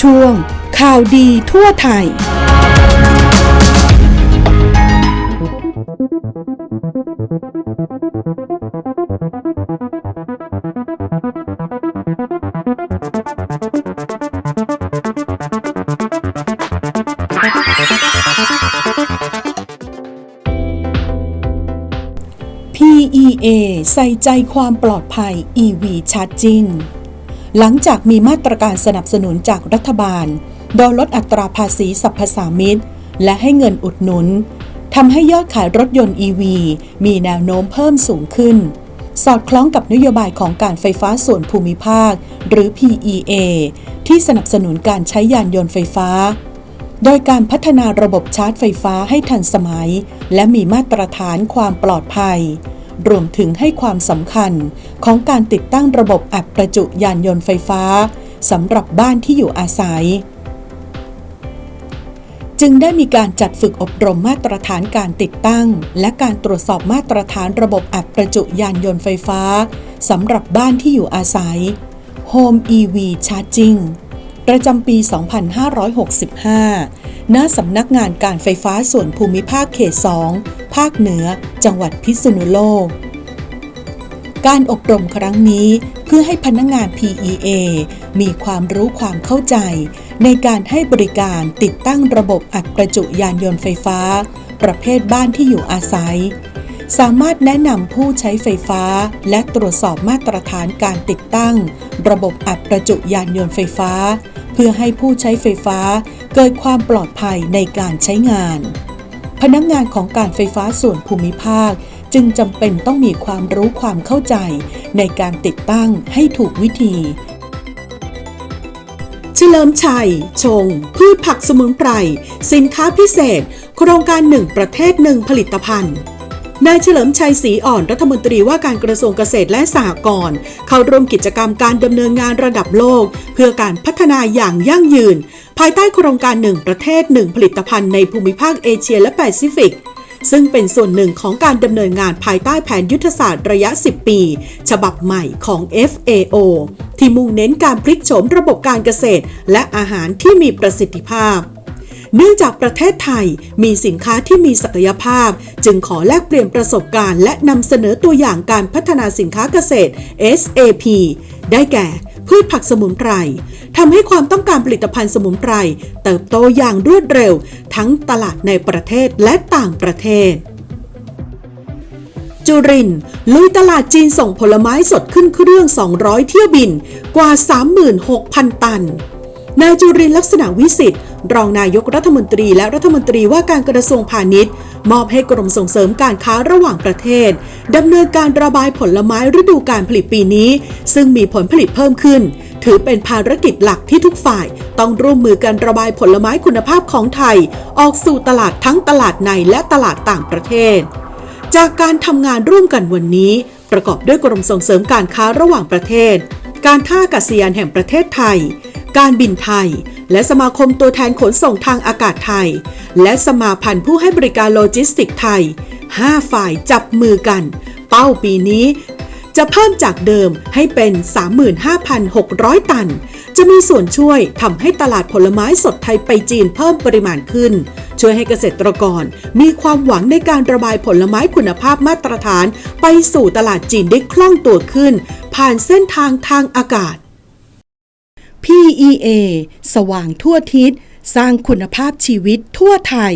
ช่วง ข่าวดีทั่วไทย PEA ใส่ใจความปลอดภัย EV Charging หลังจากมีมาตรการสนับสนุนจากรัฐบาล โดยลดอัตราภาษีสรรพสามิตและให้เงินอุดหนุนทำให้ยอดขายรถยนต์ EV มีแนวโน้มเพิ่มสูงขึ้น สอดคล้องกับนโยบายของการไฟฟ้าส่วนภูมิภาค หรือ PEA ที่สนับสนุนการใช้ยานยนต์ไฟฟ้า โดยการพัฒนาระบบชาร์จไฟฟ้าให้ทันสมัย และมีมาตรฐานความปลอดภัย รวมถึงให้ความสำคัญของการติดตั้งระบบอัดประจุยานยนต์ไฟฟ้าสำหรับบ้านที่อยู่อาศัย จึงได้มีการจัดฝึกอบรมมาตรฐานการติดตั้ง และการตรวจสอบมาตรฐานระบบอัดประจุยานยนต์ไฟฟ้าสำหรับบ้านที่อยู่อาศัย Home EV Charging ประจำปี 2565 ณ สำนักงานการไฟฟ้าส่วนภูมิภาคเขต 2 ภาคเหนือ จังหวัดพิษณุโลก การอบรมครั้งนี้เพื่อให้พนักงาน PEA มีความรู้ความเข้าใจ ในการให้บริการติดตั้งระบบอัดประจุยานยนต์ไฟฟ้า ประเภทบ้านที่อยู่อาศัยสามารถแนะนำผู้ใช้ไฟฟ้า และตรวจสอบมาตรฐานการติดตั้ง ระบบอัดประจุยานยนต์ไฟฟ้า เพื่อให้ผู้ใช้ไฟฟ้าเกิดความปลอดภัยในการใช้งาน พนักงานของการไฟฟ้าส่วนภูมิภาค จึงจำเป็นต้องมีความรู้ความเข้าใจ ในการติดตั้งให้ถูกวิธีเฉลิมชัย ชง พืชผักสมุนไพร สินค้าพิเศษ โครงการหนึ่งประเทศหนึ่งผลิตภัณฑ์ นายเฉลิมชัยศรีอ่อนรัฐมนตรีว่าการกระทรวงเกษตรและสหกรณ์เข้าร่วมกิจกรรมการดำเนินงานระดับโลก เพื่อการพัฒนาอย่างยั่งยืน ภายใต้โครงการหนึ่งประเทศหนึ่งผลิตภัณฑ์ในภูมิภาคเอเชียและแปซิฟิกซึ่งเป็นส่วนหนึ่งของการดำเนินงานภายใต้แผนยุทธศาสตร์ระยะ 10 ปี ฉบับใหม่ของ FAO ที่มุ่งเน้นการพลิกโฉมระบบการเกษตร และอาหารที่มีประสิทธิภาพ เนื่องจากประเทศไทยมีสินค้าที่มีศักยภาพ จึงขอแลกเปลี่ยนประสบการณ์ และนำเสนอตัวอย่างการพัฒนาสินค้าเกษตร SAP ได้แก่พืชผักสมุนไพรทำให้ความต้องการผลิตภัณฑ์สมุนไพรเติบโตอย่างรวดเร็ว ทั้งตลาดในประเทศและต่างประเทศ จุรินลุยตลาดจีนส่งผลไม้สดขึ้นเครื่อง 200 เที่ยวบินกว่า 36,000 ตัน นายจุรินลักษณะวิสิทธิ์ รองนายกรัฐมนตรีและรัฐมนตรีว่าการกระทรวงพาณิชย์ มอบให้กรมส่งเสริมการค้าระหว่างประเทศดำเนินการระบายผลไม้ฤดูการผลิตปีนี้ ซึ่งมีผลผลิตเพิ่มขึ้น ถือเป็นภารกิจหลักที่ทุกฝ่าย ต้องร่วมมือกันระบายผลไม้คุณภาพของไทย ออกสู่ตลาดทั้งตลาดในและตลาดต่างประเทศ จากการทำงานร่วมกันวันนี้ ประกอบด้วยกรมส่งเสริมการค้าระหว่างประเทศ การท่าอากาศยานแห่งประเทศไทย การบินไทย และสมาคมตัวแทนขนส่งทางอากาศไทย และสมาพันธ์ผู้ให้บริการโลจิสติกไทย 5 ฝ่ายจับมือกัน เป้าปีนี้จะเพิ่มจากเดิมให้เป็น 35,600 ตัน จะมีส่วนช่วยทำให้ตลาดผลไม้สดไทยไปจีนเพิ่มปริมาณขึ้น ช่วยให้เกษตรกรมีความหวังในการระบายผลไม้คุณภาพมาตรฐาน ไปสู่ตลาดจีนได้คล่องตัวขึ้น ผ่านเส้นทางทางอากาศ PEA สว่างทั่วทิศ สร้างคุณภาพชีวิตทั่วไทย